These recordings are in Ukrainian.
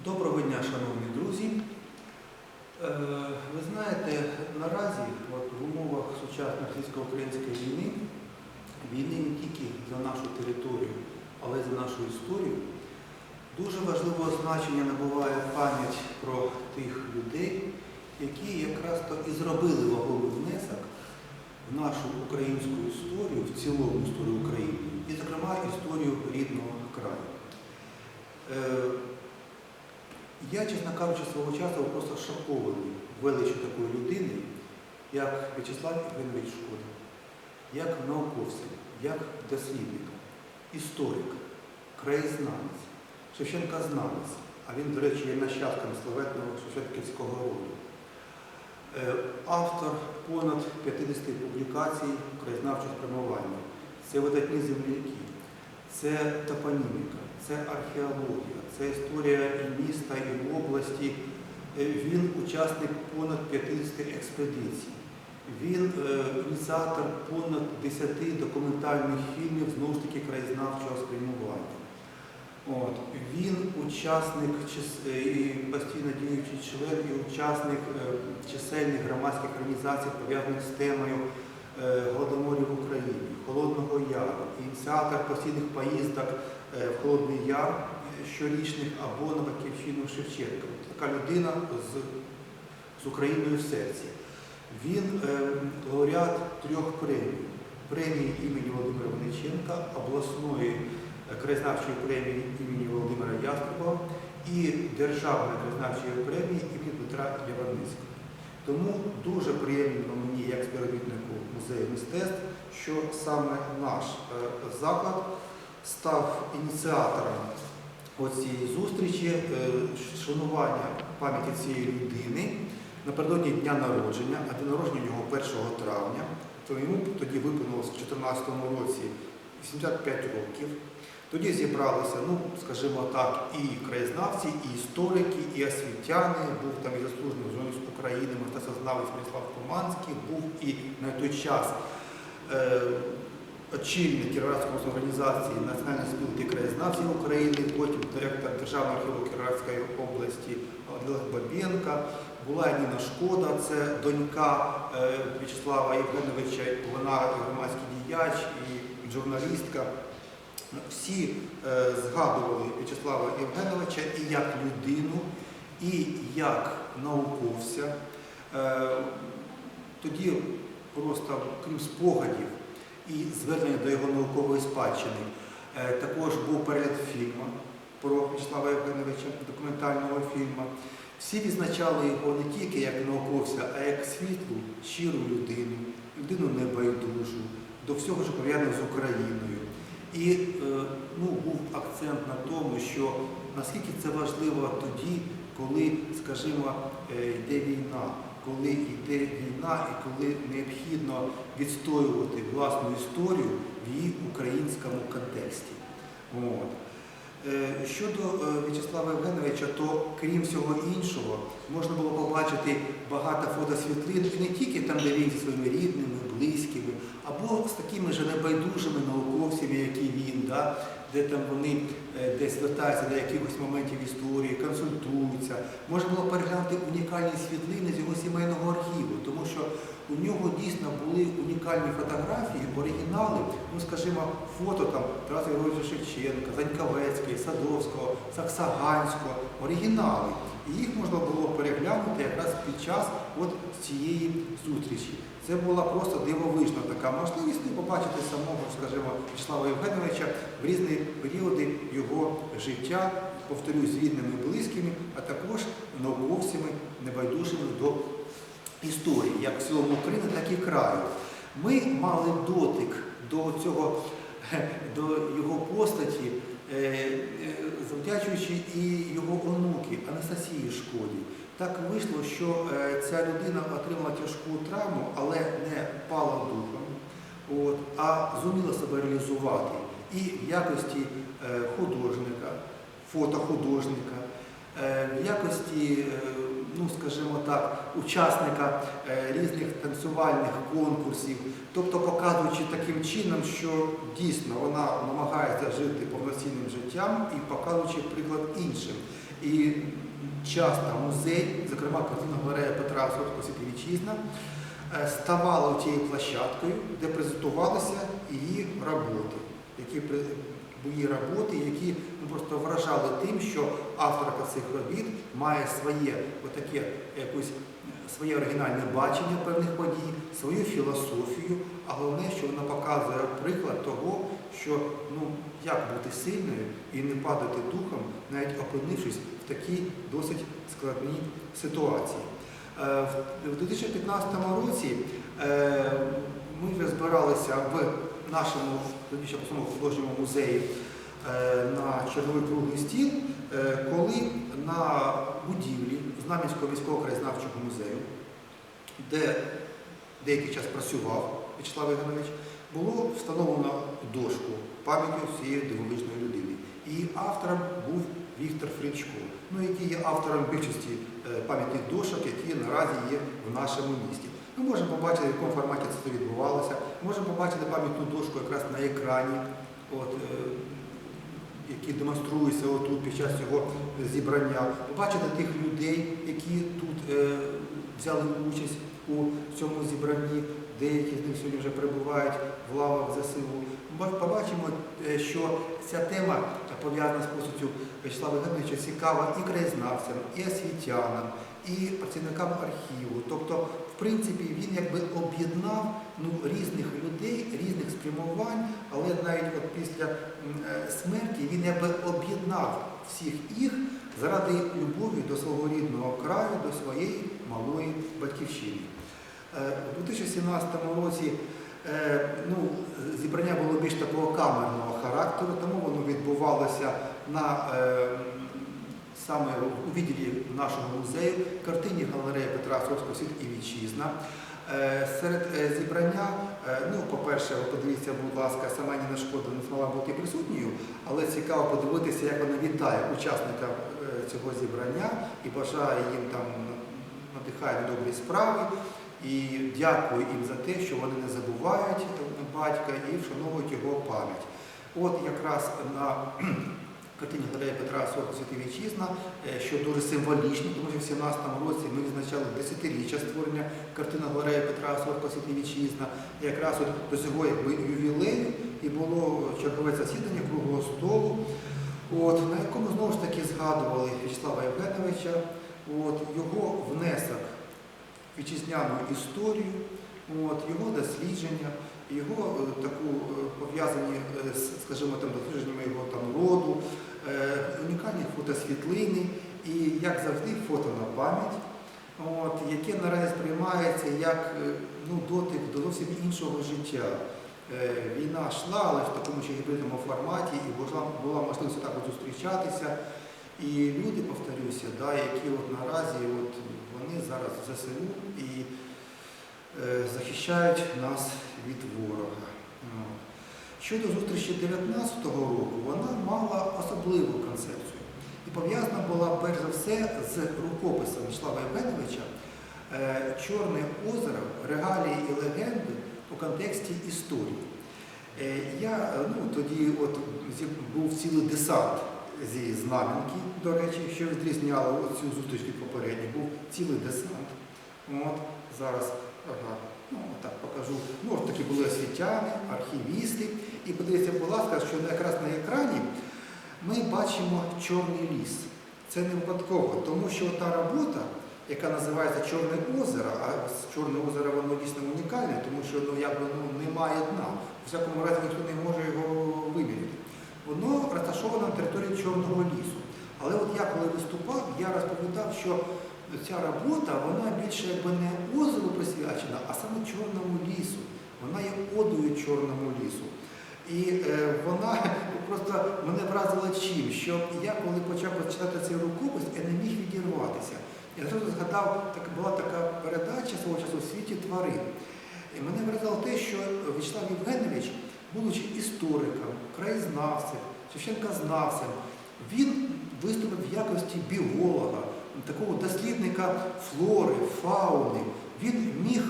Доброго дня, шановні друзі. Е, Ви знаєте, наразі от, в умовах сучасної російсько-української війни, війни не тільки за нашу територію, але й за нашу історію, дуже важливого значення набуває пам'ять про тих людей, які якраз то і зробили вагомий внесок в нашу українську історію, в цілому історію України, і, зокрема, історію рідного краю. Я, чесно кажучи, свого часу просто шокований величю такої людини, як В'ячеслав Євгенович Шкода, як науковця, як дослідника, історик, краєзнавець, Шевченка-знавець, а він, до речі, є нащадком славетного Шевченківського роду. Е, Автор понад 50 публікацій краєзнавчого спрямування. Це видатні земляки, це топоніміка, це археологія, це історія і міста, і області. Е, Він учасник понад 50 експедицій. Він е, ініціатор понад 10 документальних фільмів знову ж таки краєзнавчого спрямування. От. Він учасник е, і постійно діючий член і учасник чисельних громадських організацій, пов'язаних з темою Голодоморів в Україні, Холодного Яру, ініціатор постійних поїздок в Холодний Яр е, щорічних або на батьківщину Шевченка. Така людина з, з Україною в серці. Він е, лауреат трьох премій. Премії імені Володимира Вениченка, обласної е, краєзнавчої премії імені Володимира Ястребова і Державної краєзнавчої премії імені Дмитра Яворницького. Тому дуже приємно мені, як співробітнику музею мистецтв, що саме наш е, заклад став ініціатором цієї зустрічі, е, шанування пам'яті цієї людини напередодні дня народження, а день народження у нього 1 травня, то йому тоді виповнилося в 2014 році 85 років. Тоді зібралися, ну, скажімо так, і краєзнавці, і історики, і освітяни, був там і заслужений журналіст України, мистецтвознавець Мирослав Поманський, був і на той час е, очільник Кіровоградської організації Національної спілки краєзнавців України, потім директор Державного архіву Кіровоградської області Олег Бабенка, була Ніна Шкода, це донька е, В'ячеслава Євгеновича, вона громадський діяч, і журналістка. Всі е, згадували В'ячеслава Євгеновича і як людину, і як науковця. Е, тоді просто, крім спогадів і звернення до його наукової спадщини, е, також був перегляд фільму про В'ячеслава Євгеновича, документального фільму. Всі відзначали його не тільки як науковця, а як світлу, щиру людину, людину небайдужу, до всього, що пов'язано з Україною. І е, ну, був акцент на тому, що наскільки це важливо тоді, коли, скажімо, е, йде війна, коли йде війна і коли необхідно відстоювати власну історію в її українському контексті. От. Е, Щодо е, В'ячеслава Євгеновича, то крім всього іншого, можна було побачити багато фотосвітлин, і не тільки там, де він зі своїми рідними, близькими, або з такими ж небайдужими науковцями, як і він, да, де там вони е, десь звертаються до якихось моментів історії, консультуються. Можна було переглянути унікальні світлини з його сімейного архіву, тому що у нього дійсно були унікальні фотографії, оригінали, ну скажімо, фото там Тараса Григоровича Шевченка, Заньковецької, Садовського, Саксаганського, оригінали. І їх можна було переглянути якраз під час от цієї зустрічі. Це була просто дивовижна така можливість і побачити самого, скажімо, Вячеслава Євгеновича в різні періоди його життя, повторюсь, рідними і близькими, а також науковцями, небайдужими до історії, як в цілому України, так і краю. Ми мали дотик до цього, до його постаті, завдячуючи і його онуки Анастасії Шкоді. Так вийшло, що е, ця людина отримала тяжку травму, але не пала духом, от, а зуміла себе реалізувати і в якості е, художника, фотохудожника, е, в якості е, ну скажімо так, учасника е, різних танцювальних конкурсів, тобто показуючи таким чином, що дійсно вона намагається жити повноцінним життям і показуючи приклад іншим. І часто музей, зокрема картина галерея Петра Сотко Світи Вітчизна, е, ставала тією площадкою, де презентувалися її роботи, які її роботи, які ну, просто вражали тим, що авторка цих робіт має своє отаке якусь своє оригінальне бачення певних подій, свою філософію, а головне, що вона показує приклад того, що ну як бути сильною і не падати духом, навіть опинившись в такій досить складній ситуації. Е, В 2015 році е, ми вже збиралися в нашому тоді художньому музеї е, на черговий круглий стіл, е, коли на будівлі Знам'янського міського краєзнавчого музею, де деякий час працював В'ячеслав Ігорович, було встановлено дошку пам'яті цієї дивовижної людини. І автором був Віктор Фрічко, ну, який є автором більшості е, пам'ятних дошок, які наразі є в нашому місті. Ми можемо побачити, в якому форматі це відбувалося. Можемо побачити пам'ятну дошку якраз на екрані, от, е, які демонструються отут під час цього зібрання. Побачити тих людей, які тут е, взяли участь у цьому зібранні. Деякі з них сьогодні вже перебувають в лавах ЗСУ. Ми побачимо, е, що ця тема пов'язана з постаттю Вячеслава Євгеновича цікава і краєзнавцям, і освітянам, і працівникам архіву. Тобто, принципі, він якби об'єднав ну, різних людей, різних спрямувань, але навіть от після е, смерті він якби об'єднав всіх їх заради любові до свого рідного краю, до своєї малої батьківщини. Е, У 2017 році е, ну, зібрання було більш такого камерного характеру, тому воно відбувалося на саме у відділі нашого музею, картині галереї Петра Сорського світ і вітчизна. Е, Серед е, зібрання, е, ну, по-перше, подивіться, будь ласка, сама Ніна Шкода не змогла бути присутньою, але цікаво подивитися, як вона вітає учасника цього зібрання і бажає їм там надихає на добрі справи. І дякую їм за те, що вони не забувають батька і вшановують його пам'ять. От якраз на картині галереї Петра Сорка Святи Вітчизна, е, що дуже символічно, тому що в 17 році ми відзначали десятиріччя створення картини галереї Петра Сорка Святи Вітчизна. І якраз от до цього якби ювілею і було чергове засідання круглого столу, от, на якому знову ж таки згадували В'ячеслава Євгеновича, от, його внесок в вітчизняну історію, от, його дослідження, його е, таку е, пов'язані е, скажімо, там, дослідженнями його там, роду, е, унікальні фотосвітлини і, як завжди, фото на пам'ять, яке наразі сприймається як е, ну, дотик до зовсім іншого життя. Е, Війна йшла, але в такому ще гібридному форматі, і була, була можливість так от зустрічатися. І люди, повторюся, да, які от наразі от, вони зараз в ЗСУ і е, захищають нас від ворога. Щодо зустрічі 19-го року, вона мала особливу концепцію. І пов'язана була перш за все з рукописом Вячеслава Євгеновича е, Чорне озеро, регалії і легенди у контексті історії. Е, Я ну, тоді от, був цілий десант зі знам'янки, до речі, що відрізняло цю зустріч від попередньої, був цілий десант. От, зараз, ага, ну, так покажу. Ну, такі були освітяни, архівісти. І подивіться, будь ласка, що якраз на екрані ми бачимо Чорний ліс. Це не випадково, тому що та робота, яка називається Чорне озеро, а Чорне озеро воно дійсно унікальне, тому що ну, якби, ну, немає дна. У всякому разі ніхто не може його виміряти. Воно розташовано на території Чорного лісу. Але от я коли виступав, я розповідав, що ця робота вона більше якби не озеру присвячена, а саме Чорному лісу. Вона є одою Чорному лісу. І е, вона просто мене вразила чим, що я коли почав читати цей рукопис, я не міг відірватися. Я зразу згадав, так, була така передача свого часу в світі тварин. І мене вразило те, що Вячеслав Євгенович, будучи істориком, краєзнавцем, священкознавцем, він виступив в якості біолога, такого дослідника флори, фауни. Він міг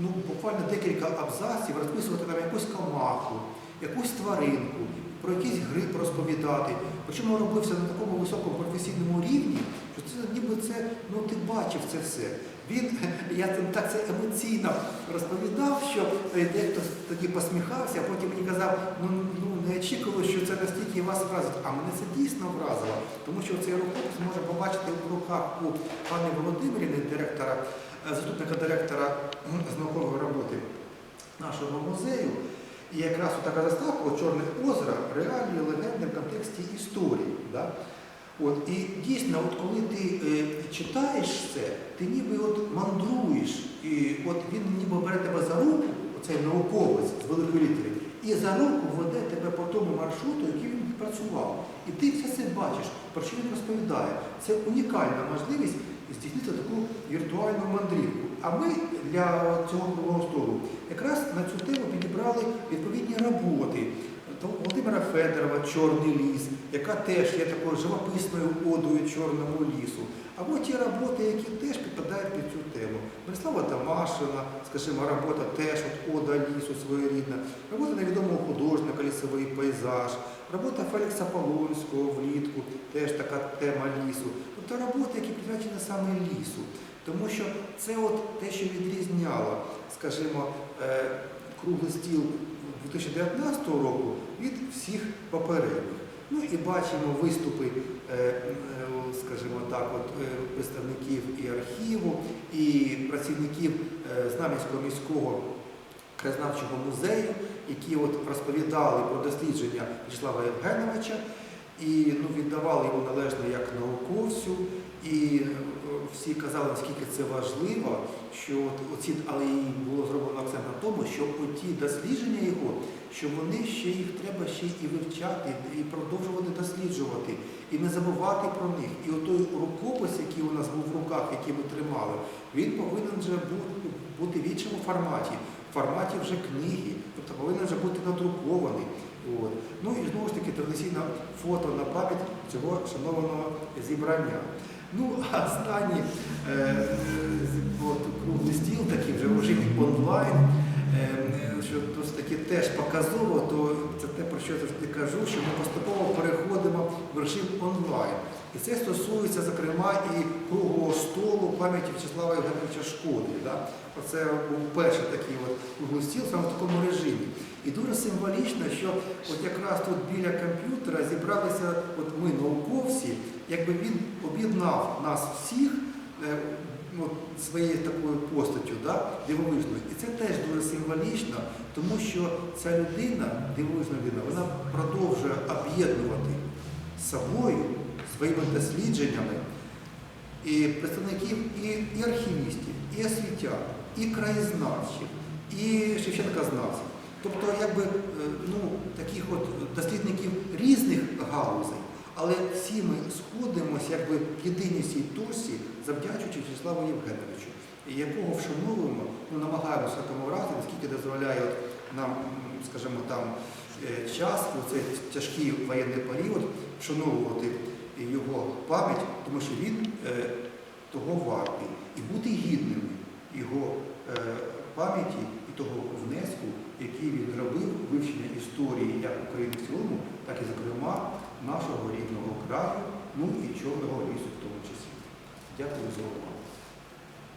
ну, буквально декілька абзаців розписувати там якусь комаху, якусь тваринку, про якийсь гриб розповідати. Причому робився на такому високому професійному рівні, що це ніби це, ну ти бачив це все. Він, я так це емоційно розповідав, що е, дехто тоді посміхався, а потім мені казав, ну, ну не очікували, що це настільки вас вразить. А мене це дійсно вразило, тому що цей рукопис може побачити в руках у пані Володимирівни, директора, е, заступника директора з наукової роботи нашого музею. І якраз така заставка «От Чорне озеро реалії легенди в контексті історії. Да? От, і дійсно, от коли ти е, читаєш це, ти ніби от мандруєш, і от він ніби бере тебе за руку, оцей науковець з великої літери, і за руку веде тебе по тому маршруту, який він працював. І ти все це бачиш, про що він розповідає. Це унікальна можливість здійснити таку віртуальну мандрівку. А ми для цього круглого столу якраз на цю тему підібрали відповідні роботи. Володимира Федорова Чорний ліс, яка теж є такою живописною одою чорному лісу. Або ті роботи, які теж підпадають під цю тему. Мирослава Тамашина, скажімо, робота теж от ода лісу своєрідна, робота невідомого художника лісовий пейзаж, робота Фелікса Полонського влітку, теж така тема лісу. Тобто роботи, які присвячені саме лісу. Тому що це от те, що відрізняло, скажімо, е, круглий стіл 2019 року від всіх попередніх. Ну і бачимо виступи, е, е, скажімо так, от, е, представників і архіву, і працівників Знам'янського міського краєзнавчого музею, які от розповідали про дослідження Вячеслава Євгеновича і ну, віддавали йому належно як науковцю. І е, всі казали, наскільки це важливо, що оці, але і було зроблено акцент на тому, що оті дослідження його, що вони ще їх треба ще і вивчати, і продовжувати досліджувати, і не забувати про них. І отой рукопис, який у нас був в руках, який ми тримали, він повинен вже бу- бути в іншому форматі, в форматі вже книги, тобто повинен вже бути надрукований. От. Ну і знову ж таки традиційне фото на пам'ять цього шанованого зібрання. Ну, а останній е, от, круглий стіл, такий вже в режимі онлайн, е, що досить таки теж показово, то це те, про що я завжди кажу, що ми поступово переходимо в режим онлайн. І це стосується, зокрема, і круглого столу пам'яті Вячеслава Євгеновича Шкоди. Да? Оце був перший такий от круглий стіл саме в такому режимі. І дуже символічно, що от якраз тут біля комп'ютера зібралися от ми, науковці, якби він об'єднав нас всіх е, ну, своєю такою постаттю, да, дивовижною. І це теж дуже символічно, тому що ця людина, дивовижна людина, вона продовжує об'єднувати собою, своїми дослідженнями і представників і, і архівістів, і освітян, і краєзнавців, і Шевченкознавців. Тобто, якби е, ну, таких от дослідників різних галузей, але всі ми сходимося якби в єдиній цій точці, завдячуючи Вячеславу Євгеновичу, якого вшановуємо, ну, намагаємося в такому разі, наскільки дозволяє нам, скажімо, там е, час у цей тяжкий воєнний період вшановувати його пам'ять, тому що він е, того вартий. І бути гідними його е, пам'яті і того внеску, який він робив вивчення історії як України в цілому, так і, зокрема, нашого рідного краю, ну і Чорного лісу в тому числі. Дякую за увагу.